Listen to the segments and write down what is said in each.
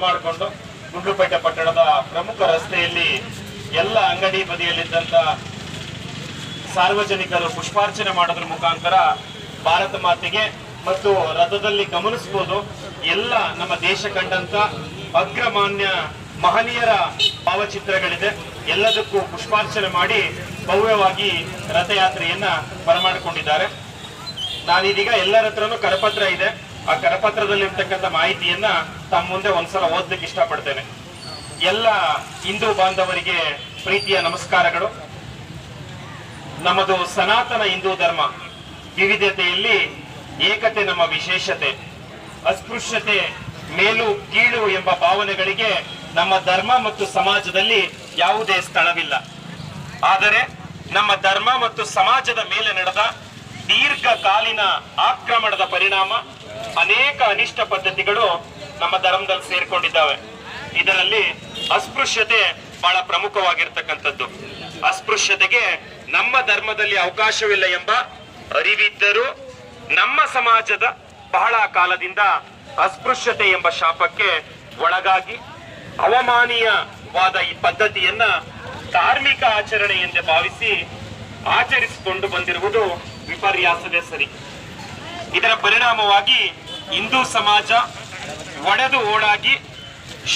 ಬರಮಾಡಿಕೊಂಡು ಗುಂಡ್ಲುಪೇಟೆ ಪಟ್ಟಣದ ಪ್ರಮುಖ ರಸ್ತೆಯಲ್ಲಿ ಎಲ್ಲ ಅಂಗಡಿ ಬದಿಯಲ್ಲಿದ್ದಂಥ ಸಾರ್ವಜನಿಕರು ಪುಷ್ಪಾರ್ಚನೆ ಮಾಡೋದ್ರ ಮುಖಾಂತರ ಭಾರತ ಮಾತೆಗೆ ಮತ್ತು ರಥದಲ್ಲಿ ಗಮನಿಸಬಹುದು ಎಲ್ಲ ನಮ್ಮ ದೇಶ ಕಂಡಂತ ಅಗ್ರಮಾನ್ಯ ಮಹನೀಯರ ಭಾವಚಿತ್ರಗಳಿದೆ. ಎಲ್ಲದಕ್ಕೂ ಪುಷ್ಪಾರ್ಚನೆ ಮಾಡಿ ಭವ್ಯವಾಗಿ ರಥಯಾತ್ರೆಯನ್ನ ಬರಮಾಡಿಕೊಂಡಿದ್ದಾರೆ. ನಾನೀಗ ಎಲ್ಲರ ಹತ್ರನೂ ಕರಪತ್ರ ಇದೆ. ಆ ಕರಪತ್ರದಲ್ಲಿರ್ತಕ್ಕಂಥ ಮಾಹಿತಿಯನ್ನ ತಮ್ಮ ಮುಂದೆ ಒಂದ್ಸಲ ಓದ್ಲಿಕ್ಕೆ ಇಷ್ಟಪಡ್ತೇನೆ. ಎಲ್ಲ ಹಿಂದೂ ಬಾಂಧವರಿಗೆ ಪ್ರೀತಿಯ ನಮಸ್ಕಾರಗಳು. ನಮ್ಮದು ಸನಾತನ ಹಿಂದೂ ಧರ್ಮ ವಿವಿಧತೆಯಲ್ಲಿ ಏಕತೆ ನಮ್ಮ ವಿಶೇಷತೆ. ಅಸ್ಪೃಶ್ಯತೆ ಮೇಲು ಕೀಳು ಎಂಬ ಭಾವನೆಗಳಿಗೆ ನಮ್ಮ ಧರ್ಮ ಮತ್ತು ಸಮಾಜದಲ್ಲಿ ಯಾವುದೇ ಸ್ಥಳವಿಲ್ಲ. ಆದರೆ ನಮ್ಮ ಧರ್ಮ ಮತ್ತು ಸಮಾಜದ ಮೇಲೆ ನಡೆದ ದೀರ್ಘಕಾಲೀನ ಆಕ್ರಮಣದ ಪರಿಣಾಮ ಅನೇಕ ಅನಿಷ್ಟ ಪದ್ಧತಿಗಳು ನಮ್ಮ ಧರ್ಮದಲ್ಲಿ ಸೇರ್ಕೊಂಡಿದ್ದಾವೆ. ಇದರಲ್ಲಿ ಅಸ್ಪೃಶ್ಯತೆ ಬಹಳ ಪ್ರಮುಖವಾಗಿರ್ತಕ್ಕಂಥದ್ದು. ಅಸ್ಪೃಶ್ಯತೆಗೆ ನಮ್ಮ ಧರ್ಮದಲ್ಲಿ ಅವಕಾಶವಿಲ್ಲ ಎಂಬ ಅರಿವಿದ್ದರೂ ನಮ್ಮ ಸಮಾಜದ ಬಹಳ ಕಾಲದಿಂದ ಅಸ್ಪೃಶ್ಯತೆ ಎಂಬ ಶಾಪಕ್ಕೆ ಒಳಗಾಗಿ ಅವಮಾನೀಯವಾದ ಈ ಪದ್ಧತಿಯನ್ನ ಧಾರ್ಮಿಕ ಆಚರಣೆ ಎಂದು ಭಾವಿಸಿ ಆಚರಿಸಿಕೊಂಡು ಬಂದಿರುವುದು ವಿಪರ್ಯಾಸವೇ ಸರಿ. ಇದರ ಪರಿಣಾಮವಾಗಿ ಹಿಂದೂ ಸಮಾಜ ಒಡೆದು ಓಡಾಗಿ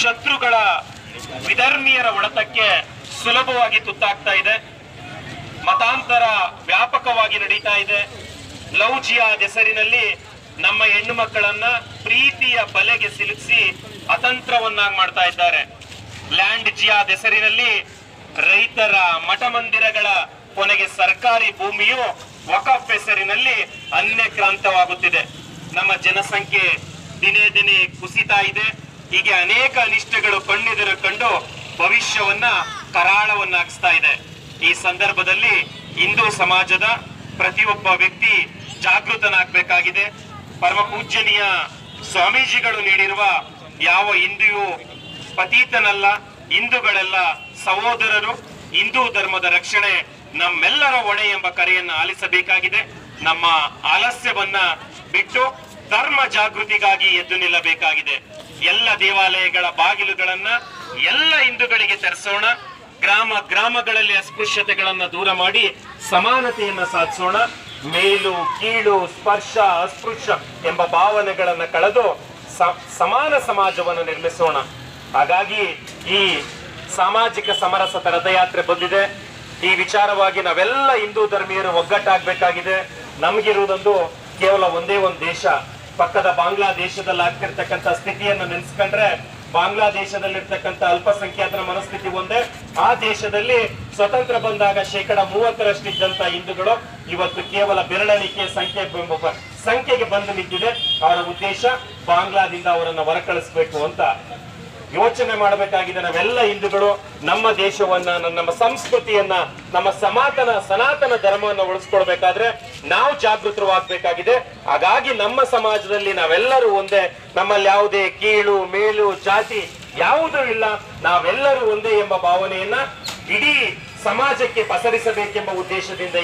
ಶತ್ರುಗಳ ವಿಧರ್ಮೀಯರ ಒಡತಕ್ಕೆ ಸುಲಭವಾಗಿ ತುತ್ತಾಗ್ತಾ ಇದೆ. ಮತಾಂತರ ವ್ಯಾಪಕವಾಗಿ ನಡೀತಾ ಇದೆ. ಲವ್ ಜಿಯಾದ್ ಹೆಸರಿನಲ್ಲಿ ನಮ್ಮ ಹೆಣ್ಣು ಮಕ್ಕಳನ್ನ ಪ್ರೀತಿಯ ಬಲೆಗೆ ಸಿಲುಕಿಸಿ ಅತಂತ್ರವನ್ನಾಗಿ ಮಾಡ್ತಾ ಇದ್ದಾರೆ. ಲ್ಯಾಂಡ್ ಜಿಯಾದ್ ಹೆಸರಿನಲ್ಲಿ ರೈತರ ಮಠ ಮಂದಿರಗಳ ಕೊನೆಗೆ ಸರ್ಕಾರಿ ಭೂಮಿಯು ವಕಫ್ ಹೆಸರಿನಲ್ಲಿ ಅನ್ಯಕ್ರಾಂತವಾಗುತ್ತಿದೆ ನಮ್ಮ ಜನಸಂಖ್ಯೆ ದಿನೇ ದಿನೇ ಕುಸಿತಾ ಇದೆ. ಹೀಗೆ ಅನೇಕ ಅನಿಷ್ಟಗಳು ಕಣ್ಣೆದುರು ಕಂಡು ಭವಿಷ್ಯವನ್ನ ಕರಾಳವನ್ನಾಗಿಸ್ತಾ ಇದೆ. ಈ ಸಂದರ್ಭದಲ್ಲಿ ಹಿಂದೂ ಸಮಾಜದ ಪ್ರತಿಯೊಬ್ಬ ವ್ಯಕ್ತಿ ಜಾಗೃತನಾಗಬೇಕಾಗಿದೆ. ಪರಮ ಪೂಜ್ಯನೀಯ ಸ್ವಾಮೀಜಿಗಳು ನೀಡಿರುವ ಯಾವ ಹಿಂದೂ ಪತೀತನಲ್ಲ, ಹಿಂದೂಗಳೆಲ್ಲ ಸಹೋದರರು, ಹಿಂದೂ ಧರ್ಮದ ರಕ್ಷಣೆ ನಮ್ಮೆಲ್ಲರ ಹೊಣೆ ಎಂಬ ಕರೆಯನ್ನ ಆಲಿಸಬೇಕಾಗಿದೆ. ನಮ್ಮ ಆಲಸ್ಯವನ್ನ ಬಿಟ್ಟು ಧರ್ಮ ಜಾಗೃತಿಗಾಗಿ ಎದ್ದು ನಿಲ್ಲಬೇಕಾಗಿದೆ. ಎಲ್ಲ ದೇವಾಲಯಗಳ ಬಾಗಿಲುಗಳನ್ನ ಎಲ್ಲ ಹಿಂದೂಗಳಿಗೆ ತೆರೆಸೋಣ. ಗ್ರಾಮ ಗ್ರಾಮಗಳಲ್ಲಿ ಅಸ್ಪೃಶ್ಯತೆಗಳನ್ನ ದೂರ ಮಾಡಿ ಸಮಾನತೆಯನ್ನ ಸಾಧಿಸೋಣ. ಮೇಲು, ಕೀಳು, ಸ್ಪರ್ಶ, ಅಸ್ಪೃಶ್ಯ ಎಂಬ ಭಾವನೆಗಳನ್ನ ಕಳೆದು ಸಮಾನ ಸಮಾಜವನ್ನು ನಿರ್ಮಿಸೋಣ. ಹಾಗಾಗಿ ಈ ಸಾಮಾಜಿಕ ಸಮರಸದ ರಥಯಾತ್ರೆ ಬಂದಿದೆ. ಈ ವಿಚಾರವಾಗಿ ನಾವೆಲ್ಲ ಹಿಂದೂ ಧರ್ಮೀಯರು ಒಗ್ಗಟ್ಟಾಗಬೇಕಾಗಿದೆ. ನಮಗಿರುವುದೊಂದು ಕೇವಲ ಒಂದೇ ಒಂದು ದೇಶ. ಪಕ್ಕದ ಬಾಂಗ್ಲಾದೇಶದಲ್ಲಿ ಆಗ್ತಿರ್ತಕ್ಕಂಥ ಸ್ಥಿತಿಯನ್ನು ನೆನೆಸ್ಕೊಂಡ್ರೆ ಬಾಂಗ್ಲಾದೇಶದಲ್ಲಿರ್ತಕ್ಕಂಥ ಅಲ್ಪಸಂಖ್ಯಾತರ ಮನಸ್ಥಿತಿ ಒಂದೇ. ಆ ದೇಶದಲ್ಲಿ ಸ್ವತಂತ್ರ ಬಂದಾಗ ಶೇಕಡ ಮೂವತ್ತರಷ್ಟಿದ್ದಂತ ಹಿಂದೂಗಳು ಇವತ್ತು ಕೇವಲ ಬೆರಳಣಿಕೆ ಸಂಖ್ಯೆ ಸಂಖ್ಯೆಗೆ ಬಂದು ನಿಂತಿದೆ. ಅವರ ಉದ್ದೇಶ ಬಾಂಗ್ಲಾದಿಂದ ಅವರನ್ನು ಹೊರಕಳಿಸ್ಬೇಕು ಅಂತ. ಯೋಚನೆ ಮಾಡಬೇಕಾಗಿದೆ. ನಾವೆಲ್ಲ ಹಿಂದೂಗಳು ನಮ್ಮ ದೇಶವನ್ನ ನಮ್ಮ ಸಂಸ್ಕೃತಿಯನ್ನ, ನಮ್ಮ ಸನಾತನ ಸನಾತನ ಧರ್ಮವನ್ನ ಉಳಿಸ್ಕೊಳ್ಬೇಕಾದ್ರೆ ನಾವು ಜಾಗೃತವಾಗಬೇಕಾಗಿದೆ. ಹಾಗಾಗಿ ನಮ್ಮ ಸಮಾಜದಲ್ಲಿ ನಾವೆಲ್ಲರೂ ಒಂದೇ. ನಮ್ಮಲ್ಲಿ ಯಾವುದೇ ಕೀಳು, ಮೇಲು, ಜಾತಿ ಯಾವುದೂ ಇಲ್ಲ. ನಾವೆಲ್ಲರೂ ಒಂದೇ ಎಂಬ ಭಾವನೆಯನ್ನ ಇಡೀ ಸಮಾಜಕ್ಕೆ ಪಸರಿಸಬೇಕೆಂಬ ಉದ್ದೇಶದಿಂದ